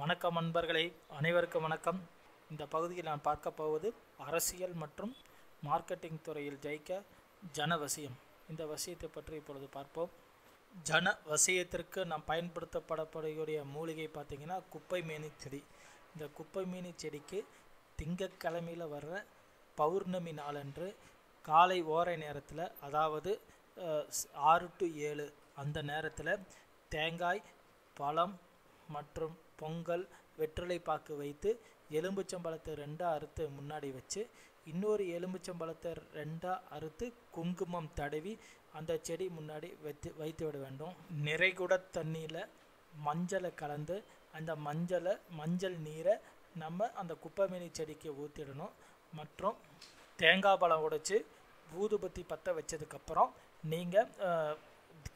வணக்கம் அன்பர்களே அனைவருக்கும் வணக்கம். இந்த பகுதியில் நான் பார்க்க போவது அரசியல் மற்றும் மார்க்கெட்டிங் துறையில் ஜெயிக்க ஜனவசியம் இந்த வசியத்தை பற்றி இப்பொழுது பார்ப்போம். ஜன வசியத்திற்கு நாம் பயன்படுத்தப்படக்கூடிய மூலிகை பார்த்திங்கன்னா குப்பை மீனி செடி. இந்த குப்பை மீனி செடிக்கு திங்கக்கிழமையில் வர்ற பௌர்ணமி நாளன்று காலை ஓரை நேரத்தில் அதாவது ஆறு டு ஏழு அந்த நேரத்தில் தேங்காய் பழம் மற்றும் பொங்கல் வெற்றிலை பாக்கு வைத்து எலும்புச்சம்பழத்தை ரெண்டாக அறுத்து முன்னாடி வச்சு இன்னொரு எலும்புச்சம்பழத்தை ரெண்டாக அறுத்து குங்குமம் தடவி அந்த செடி முன்னாடி வைத்து வைத்து விட வேண்டும். நிறைகுட தண்ணியில் மஞ்சளை கலந்து அந்த மஞ்சளை மஞ்சள் நீரை நம்ம அந்த குப்பைமேனி செடிக்கு ஊற்றிடணும் மற்றும் தேங்காய் பழம் உடைச்சி ஊதுபத்தி பற்ற வச்சதுக்கப்புறம் நீங்கள்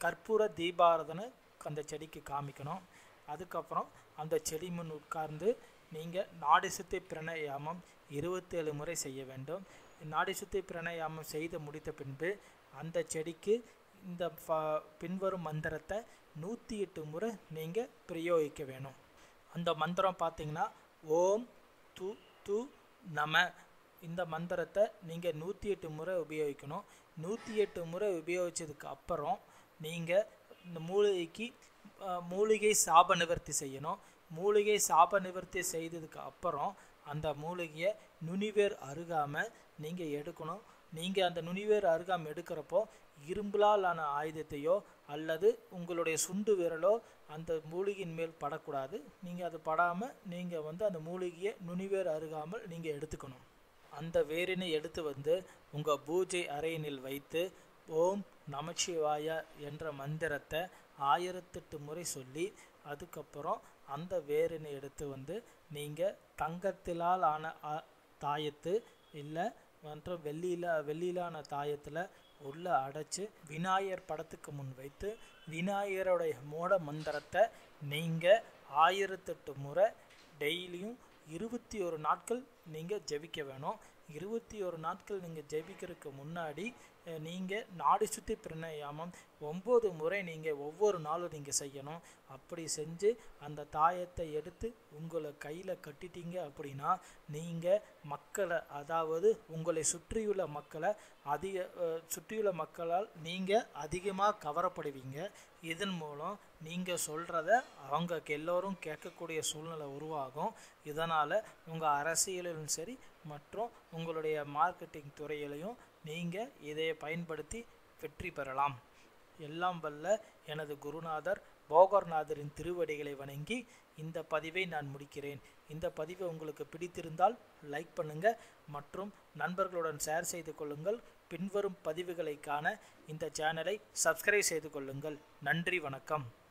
கற்பூர தீபாரதனை அந்த செடிக்கு காமிக்கணும். அதுக்கப்புறம் அந்த செடி முன் உட்கார்ந்து நீங்கள் நாடிசுத்தி பிரணயாமம் இருபத்தேழு முறை செய்ய வேண்டும். நாடிசுத்தி பிரணயாமம் செய்து முடித்த பின்பு அந்த செடிக்கு இந்த பின்வரும் மந்திரத்தை நூற்றி எட்டு முறை நீங்கள் பிரயோகிக்க வேணும். அந்த மந்திரம் பார்த்தீங்கன்னா ஓம் து து நம இந்த மந்திரத்தை நீங்கள் நூற்றி எட்டு முறை உபயோகிக்கணும். நூற்றி எட்டு முறை உபயோகித்ததுக்கு அப்புறம் நீங்கள் இந்த மூலிகைக்கு மூலிகை சாப நிவர்த்தி செய்யணும். மூலிகை சாப நிவர்த்தி செய்ததுக்கு அப்புறம் அந்த மூலிகையை நுனிவேர் அருகாமல் நீங்கள் எடுக்கணும். நீங்கள் அந்த நுனிவேர் அருகாமல் எடுக்கிறப்போ இரும்புலால் ஆன ஆயுதத்தையோ அல்லது உங்களுடைய சுண்டு விரலோ அந்த மூலிகையின் மேல் படக்கூடாது. நீங்கள் அது படாமல் நீங்கள் வந்து அந்த மூலிகையை நுனிவேர் அருகாமல் நீங்கள் எடுத்துக்கணும். அந்த வேரினை எடுத்து வந்து உங்கள் பூஜை அறையினில் வைத்து ஓம் நமச்சிவாய என்ற மந்திரத்தை ஆயிரத்தெட்டு முறை சொல்லி அதுக்கப்புறம் அந்த வேரினை எடுத்து வந்து நீங்கள் தங்கத்திலால் ஆன தாயத்து இல்லை மற்றும் வெள்ளியில வெள்ளியிலான தாயத்தில் உள்ள அடைச்சி விநாயகர் படத்துக்கு முன் வைத்து விநாயகருடைய மூட மந்திரத்தை நீங்கள் ஆயிரத்தெட்டு முறை டெய்லியும் இருபத்தி ஒரு நாட்கள் நீங்கள் ஜெபிக்க வேணும். இருபத்தி ஒரு நாட்கள் நீங்கள் ஜெபிக்கிறதுக்கு முன்னாடி நீங்கள் நாடி சுற்றி பிரணயாமம் ஒம்பது முறை நீங்கள் ஒவ்வொரு நாளும் நீங்கள் செய்யணும். அப்படி செஞ்சு அந்த தாயத்தை எடுத்து உங்களை கையில் கட்டிட்டீங்க அப்படின்னா நீங்கள் மக்களை அதாவது உங்களை சுற்றியுள்ள மக்களை அதிக சுற்றியுள்ள மக்களால் நீங்கள் அதிகமாக கவரப்படுவீங்க. இதன் மூலம் நீங்கள் சொல்கிறத அவங்க எல்லோரும் கேட்கக்கூடிய சூழ்நிலை உருவாகும். இதனால் உங்கள் அரசியலிலும் சரி மற்றும் உங்களுடைய மார்க்கெட்டிங் துறையிலையும் நீங்கள் இதை பயன்படுத்தி வெற்றி பெறலாம். எல்லாம் வல்ல எனது குருநாதர் போகர்நாதரின் திருவடிகளை வணங்கி இந்த பதிவை நான் முடிக்கிறேன். இந்த பதிவு உங்களுக்கு பிடித்திருந்தால் லைக் பண்ணுங்க மற்றும் நண்பர்களுடன் ஷேர் செய்து கொள்ளுங்கள். பின்வரும் பதிவுகளை காண இந்த சேனலை சப்ஸ்கிரைப் செய்து கொள்ளுங்கள். நன்றி வணக்கம்.